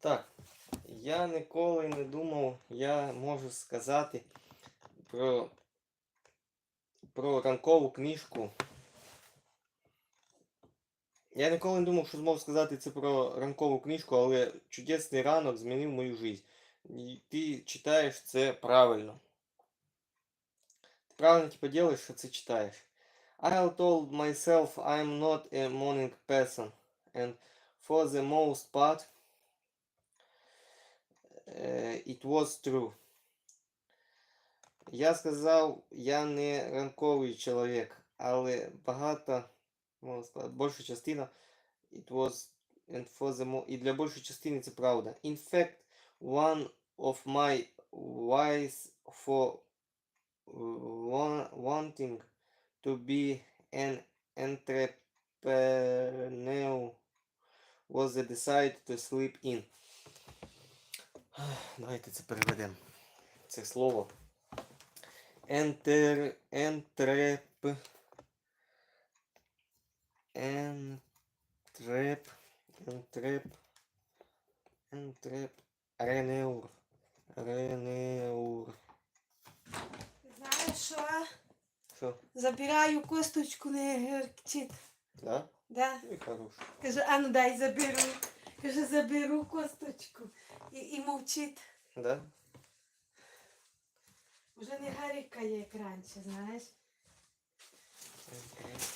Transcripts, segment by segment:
Так, я ніколи не думав, я можу сказати про, про ранкову книжку. Я ніколи не думав, що зможу сказати це про ранкову книжку, але чудесний ранок змінив мою життя. І ти читаєш це правильно. Ти правильно типу делаєш, що це читаєш. I told myself I'm not a morning person. And for the most part, it was true. Я сказав, я не ранковий чоловік, але багато, можна сказати, більша частина, it was, and for the mo- і для більшої частини це правда. In fact, one of my whys for wa- wanting to be an entrepreneur was the decide to sleep in. Давайте це переведемо. Це слово. Ентер... Ентреп... Ентреп... Ентреп... Ентреп... Ренеур. Ренеур. Знаєш що? Що? Забираю косточку не герчить. Да? Да? І хорош. Каже, а ну дай заберу. Каже, заберу косточку. И і мовчить. Да? Уже не гарікає, як знаешь? знаєш.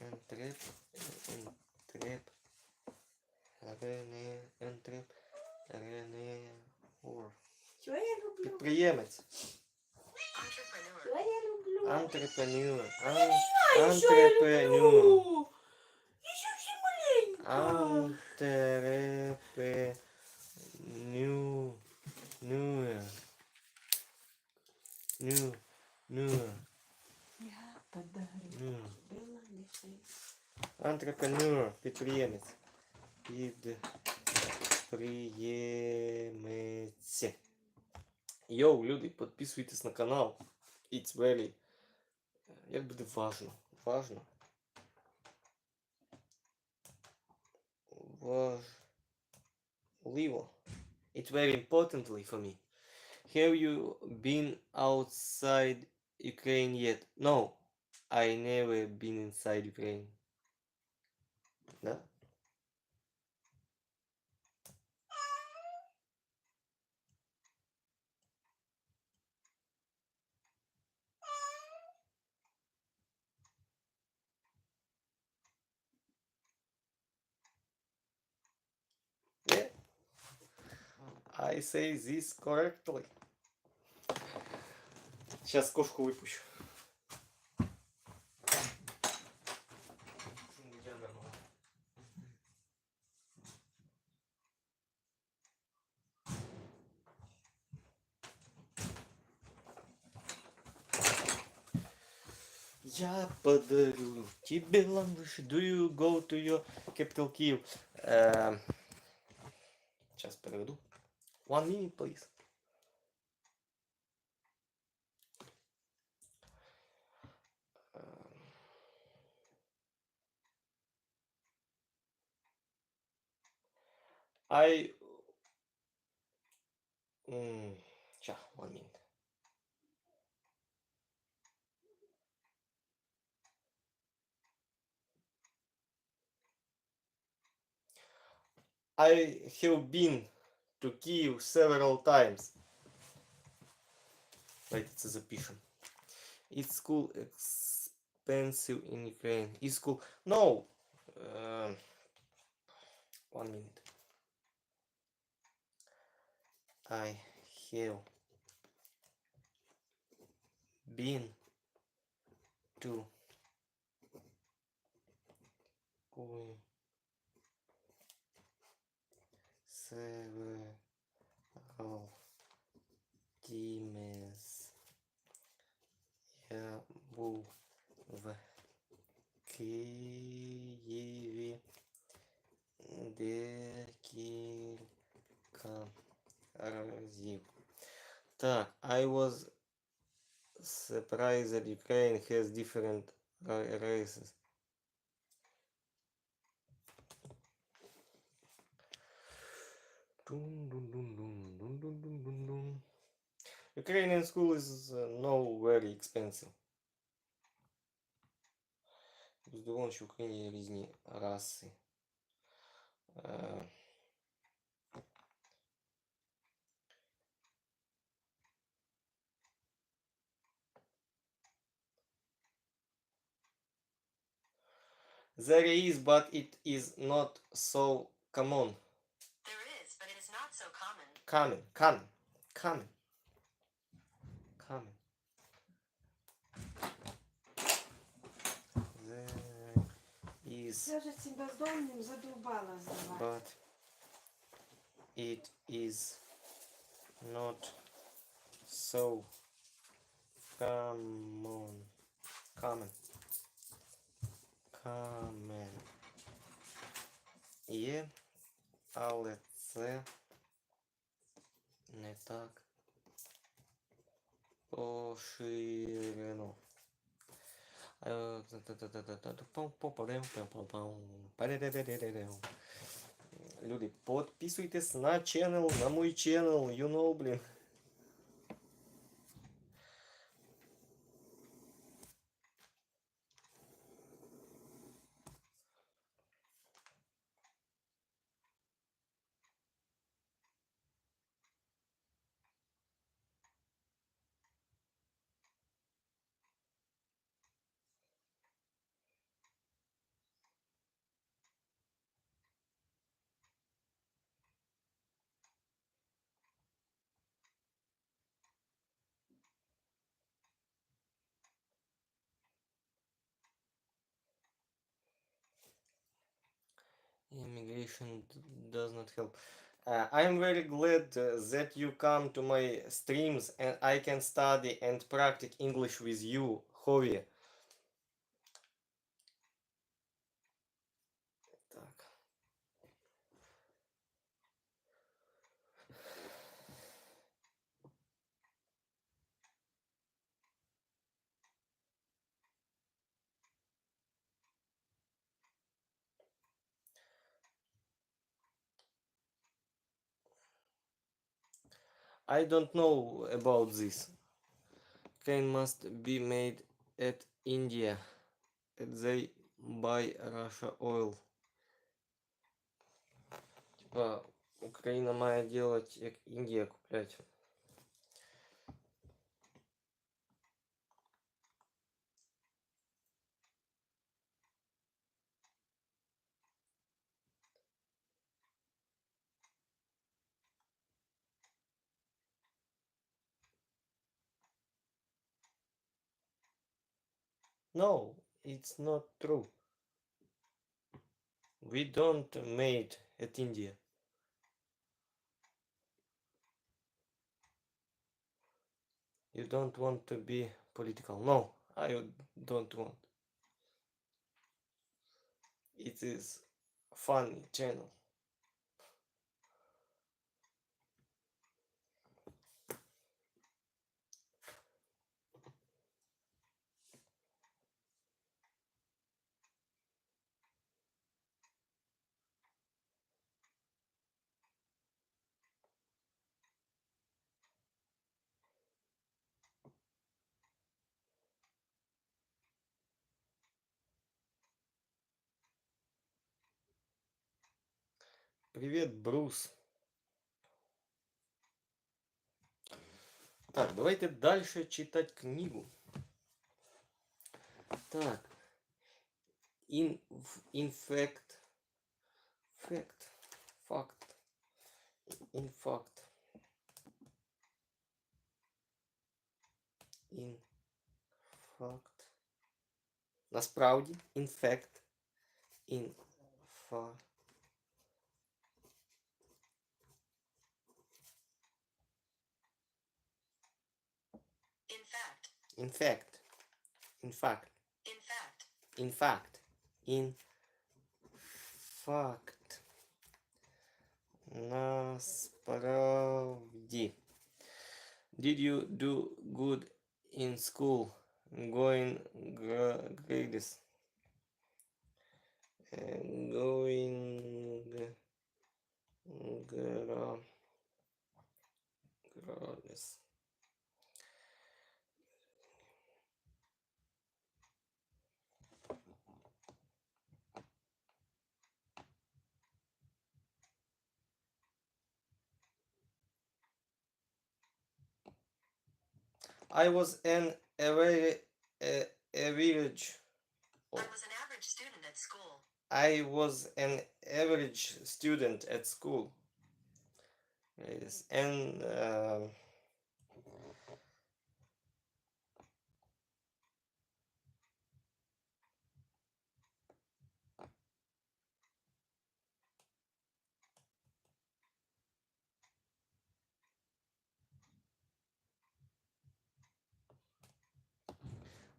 Ентріп, ентріп, рене, ентріп, рене, ур. Чого я люблю? Підприємець. Чого я люблю? Антрепенюр. Антрепенюр. Підприємець. Підприємець. Йоу, люди, підписуйтесь на канал. It's very... Як буде важно. Важно. Важливо. It's very importantly for me. Have you been outside Ukraine yet? No. I never been inside Ukraine. Да? Yeah. I say this correctly. Сейчас кошку выпущу. Я подарю тебе ландыш. Do you go to your capital Kyiv? Эм, Сейчас переведу. One minute, please. Эм. I... М, Ща, one minute. I have been to Kyiv several times. Давайте це запишем. It's school expensive in Ukraine. Is school... No! Uh, one minute. I have been to Kyiv several times. Я був в Києві декілька разів. Так, I was surprised that Ukraine has different ra- races. Ukrainian school is uh, no very expensive. Здорово, що в Україні є різні раси. Е, There is, but it is not so common. Coming, coming, coming, coming. There is, Я вже цим бездомним задовбала здавати. but it is not so common. Common. Common. Є, але це не так. По ширину. Е, Люди, подписуйтесь на ченел, на мой ченел, you know, блін. Immigration does not help. Uh, I'm very glad uh, that you come to my streams and I can study and practice English with you, Howie. I don't know about this. Crane must be made at India. They buy Russia oil. Типа, Украина має делать, як Індія куплять. No, it's not true. We don't made at India. You don't want to be political. No, I don't want. It is funny channel. Привет, Брус. Так, давайте дальше читать книгу. Так. In, in fact. Факт. In fact. In fact. Насправді. In fact. In fact. In fact. In fact. In fact. In факт. Did you do good in school? Going grades. Going grades. I was an average, uh, average. I was an average student at school. I was an average student at school. Yes, and um,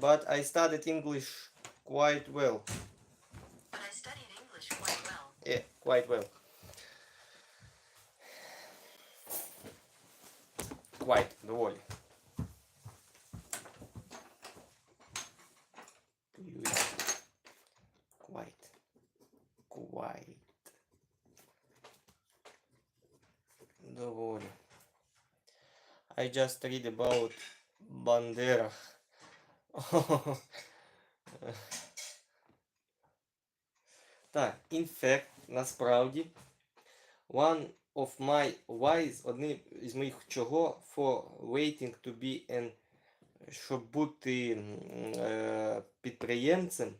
but I studied English quite well. But I studied English quite well. Yeah, quite well. Quite, доволі. Quite. Quite. Доволі. I just read about Bandera. Так, fact, насправді, one of my whys, одним із моїх чого for waiting to be an, щоб бути е, підприємцем,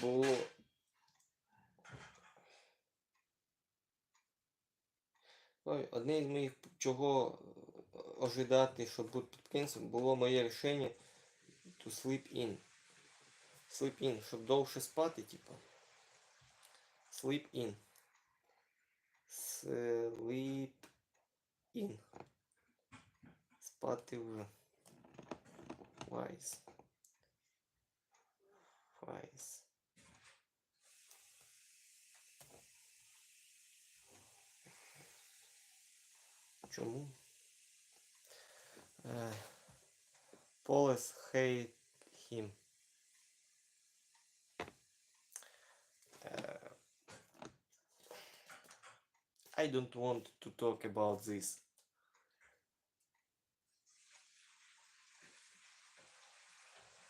було Ой, одне із моїх чого ожидати, щоб бути підприємцем, було моє рішення to sleep in. Sleep in, щоб довше спати, типа. Sleep in. Sleep in. Спати в. Wise. Wise. Чому? Е, Полес hate him. Uh, I don't want to talk about this.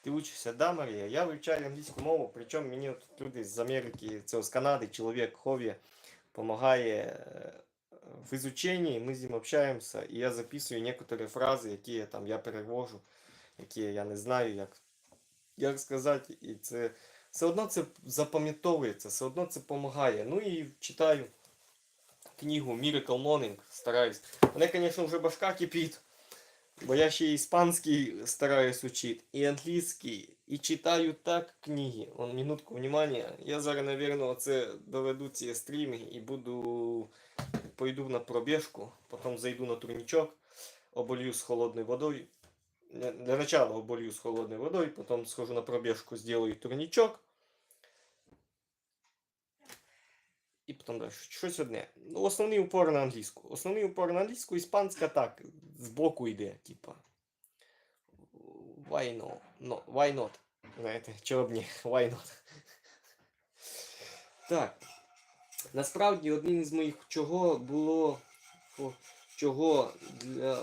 Ти учишся, да, Марія? Я вивчаю англійську мову, причому мені от люди з Америки, це з Канади, чоловік Хові, допомагає е, в изучении, ми з ним общаємося, і я записую некоторі фрази, які я там я перевожу, які я не знаю, як, як сказати, і це все одно це запам'ятовується, все одно це допомагає. Ну і читаю книгу Miracle Morning, стараюсь. Мене, звісно, вже башка кипить, бо я ще іспанський стараюсь учити, і англійський, і читаю так книги. Вон, минутку внимания. Я зараз, наверное, оце доведу ці стріми і буду пойду на пробіжку, потім зайду на турнічок, оболью з холодною водою. Для начала оболью з холодною водою, потім схожу на пробіжку, сделаю турнічок. І потім далі. Щось одне. Ну, основний упор на англійську. Основний упор на англійську, іспанська так, з боку йде, типа. Why no? no? Why not? Знаєте, чого б ні? Why not? Так. Насправді, одним із моїх чого було, чого для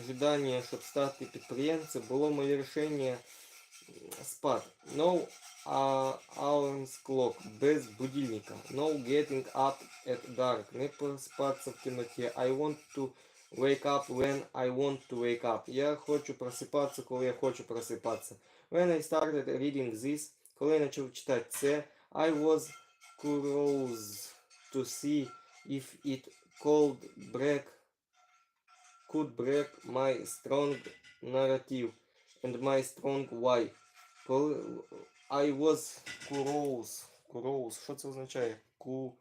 ожидання, щоб стати підприємцем, було моє рішення спати. No alarm clock, без будильника. No getting up at dark. Не проспатися в темноті. I want to wake up when I want to wake up. Я хочу просипатися, коли я хочу просипатися. When I started reading this, коли я почав читати це, I was curious to see if it could break could break my strong narrative and my strong why. Коли I was curious. Curious. Що це означає? Ку...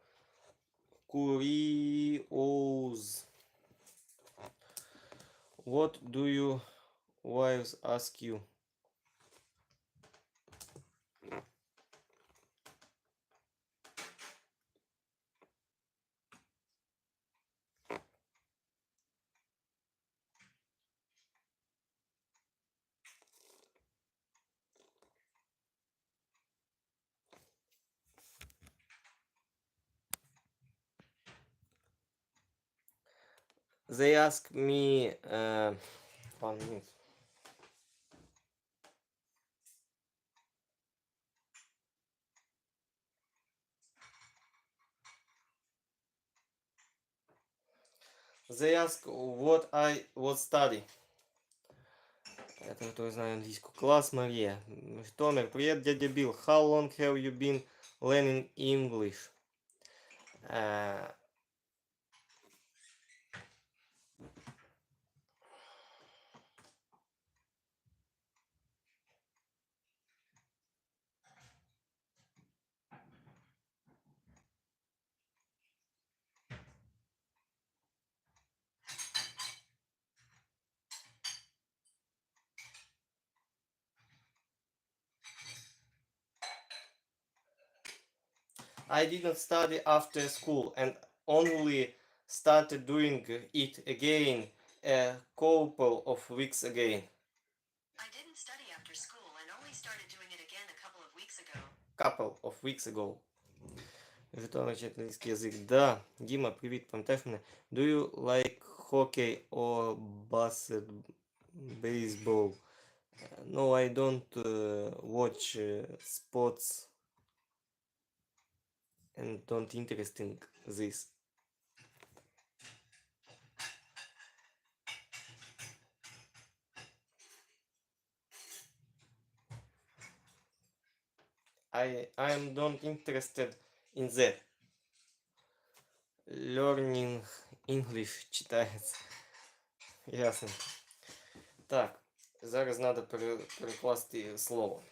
Curious. What do you wives ask you? They ask me uh, one minute. They ask what I was study. Это кто знает английскую. Класс Мария. Томер, привет, дядя Билл. How long have you been learning English? Э, I didn't study after school and only started doing it again a couple of weeks again. I didn't study after school and only started doing it again a couple of weeks ago. Couple of weeks ago. Житомир вчить англійський язик. Да. Діма, привіт, пам'ятаєш мене? Do you like hockey or basket baseball? No, I don't uh, watch uh, sports And don't interest in this. I I am don't interested in that. Learning English читається. Ясно. Так, зараз пере, перекласти слово.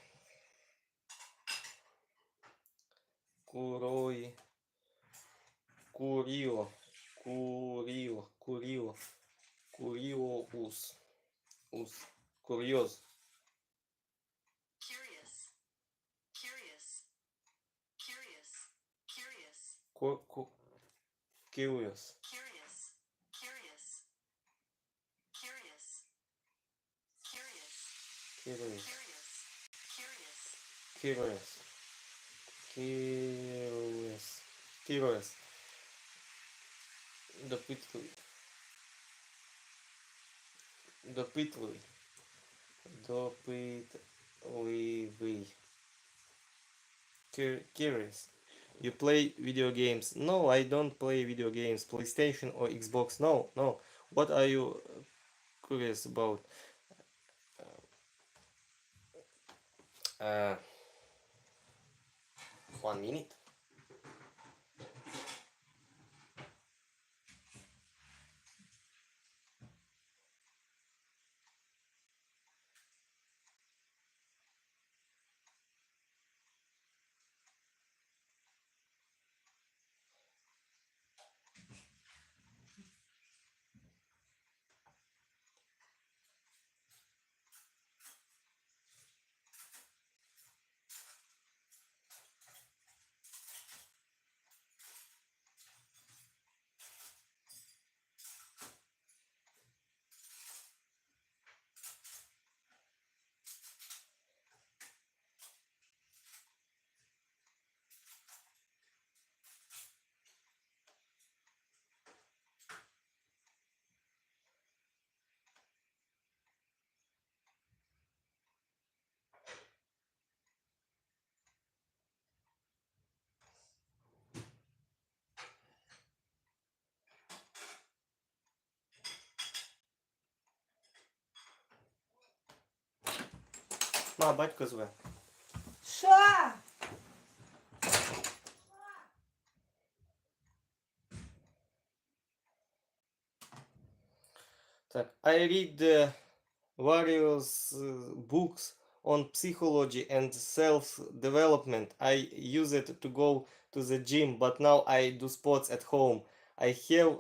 Курой. curio, curio, curio, curio, os, os, curioso. Curious, curious, curious, curious. Cu, cu. Curious, curious, curious, curious, curious, curious, curious, curious, curious. Curious. Допитливий. Допитливий. Допитливий. Cur- Curious. You play video games? No, I don't play video games. PlayStation or Xbox? No, no. What are you uh, curious about? Uh, one minute. Ма, батько зве. Що? Так, I read uh, various uh, books on psychology and self-development. I use it to go to the gym, but now I do sports at home. I have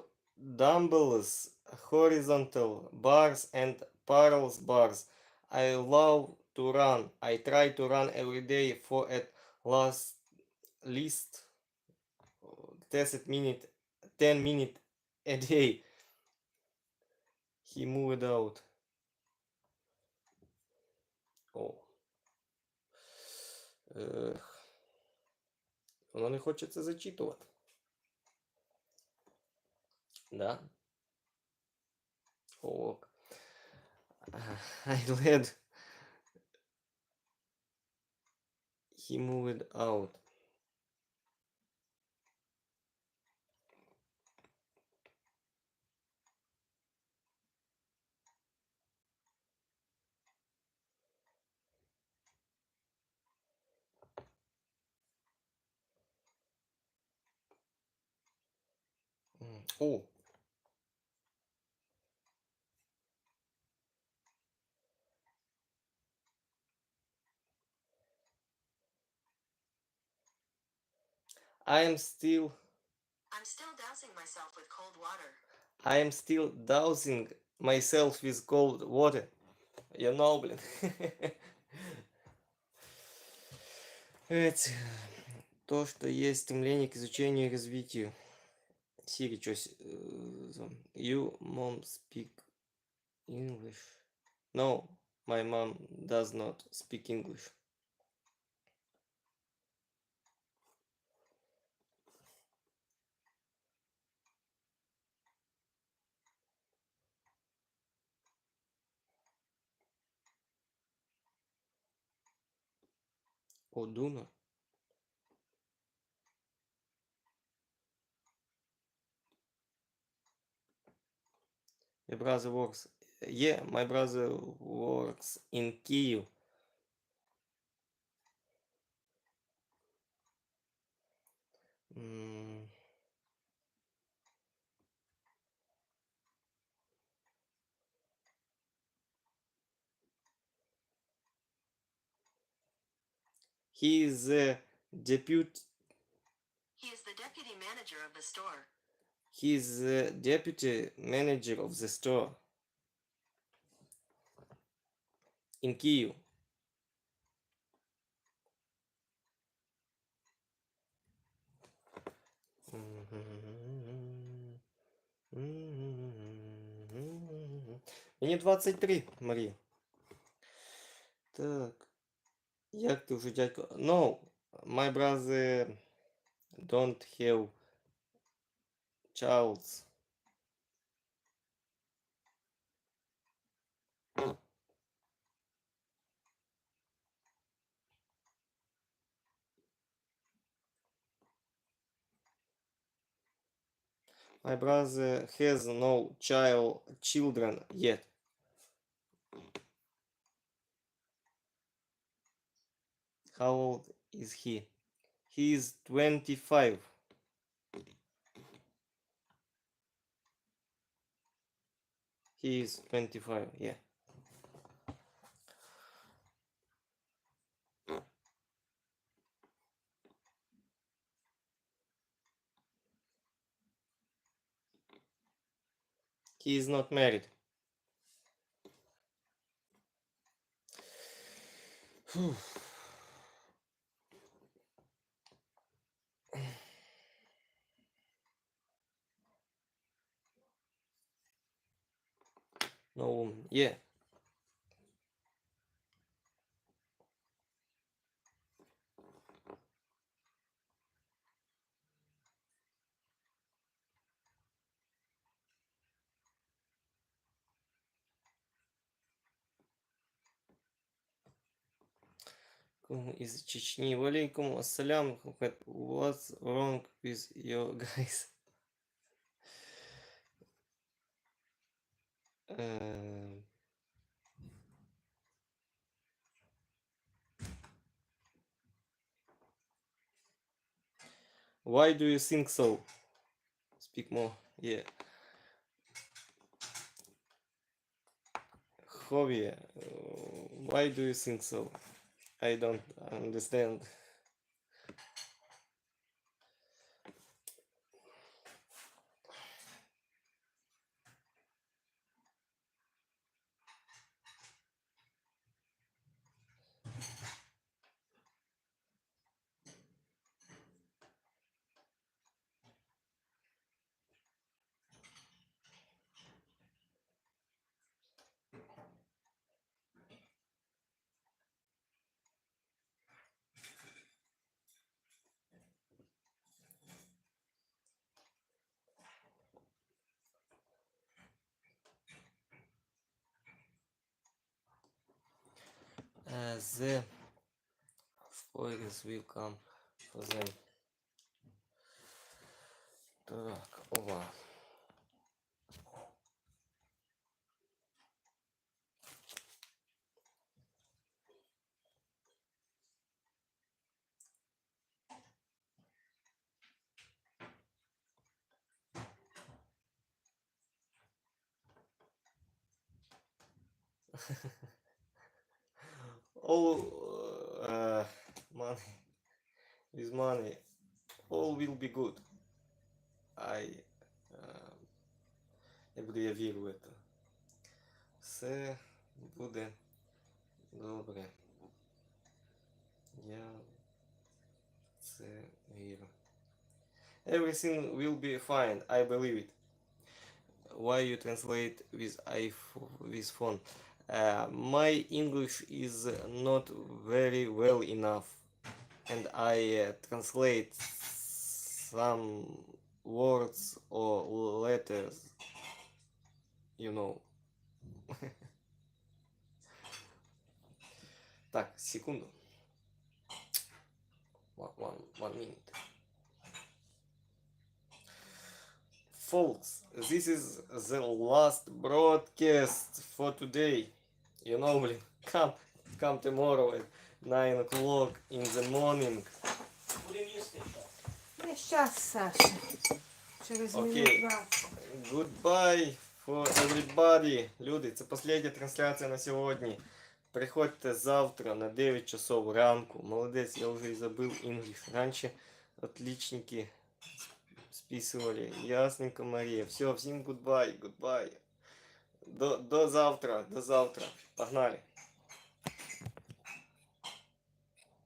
dumbbells, horizontal bars, and parallel bars. I love to run. I try to run every day for at last least uh, 10 minutes 10 minutes a day. He moved out. О. Ех. Воно не хоче це зачитувати. Да? Ок. I led. he moved out. Mm. Oh, I am still I'm still dousing myself with cold water. I am still dousing myself with cold water. You know, блин. Это то, что есть стремление к изучению и развитию. Сири, что You mom speak English? No, my mom does not speak English. odună Your brother works. Yeah, my brother works in Kyiv. Mm. He is the deputy. He is the deputy manager of the store. He is the deputy manager of the store in Kyiv. Мені 23, Марія. Так. Як ти вже дядько? No, my brother don't have childs. My brother has no child children yet. How old is he? He is 25. He is 25, yeah. He is not married. Whew. Yeah. Кум из Чечни. Валейкум ассалям. What- wrong with your guys? Эм. Why do you think so? Speak more. Yeah. Hobby. uh, Why do you think so? I don't understand. з Welcome Позей. Так, ова. All uh, money with money. All will be good. I. Uh, я буду, я вірю в это. Все буде добре. Я в це вірю. Everything will be fine. I believe it. Why you translate with iPhone, with phone? Uh, my English is not very well enough, and I uh, translate some words or letters. You know. так, секунду. One, one, one minute. Folks, this is the last broadcast for today. You know, блин, come, come tomorrow at 9 o'clock in the morning. Будемо їсти? Не щас, Саша. Через Окей. минут 20. Goodbye for everybody. Люди, це остання трансляція на сьогодні. Приходьте завтра на 9 часов ранку. Молодець, я вже і забив інгліш. Раніше отличники списывали. Ясненько, Марія. Все, всім goodbye, goodbye. До, до завтра, до завтра. Погнали.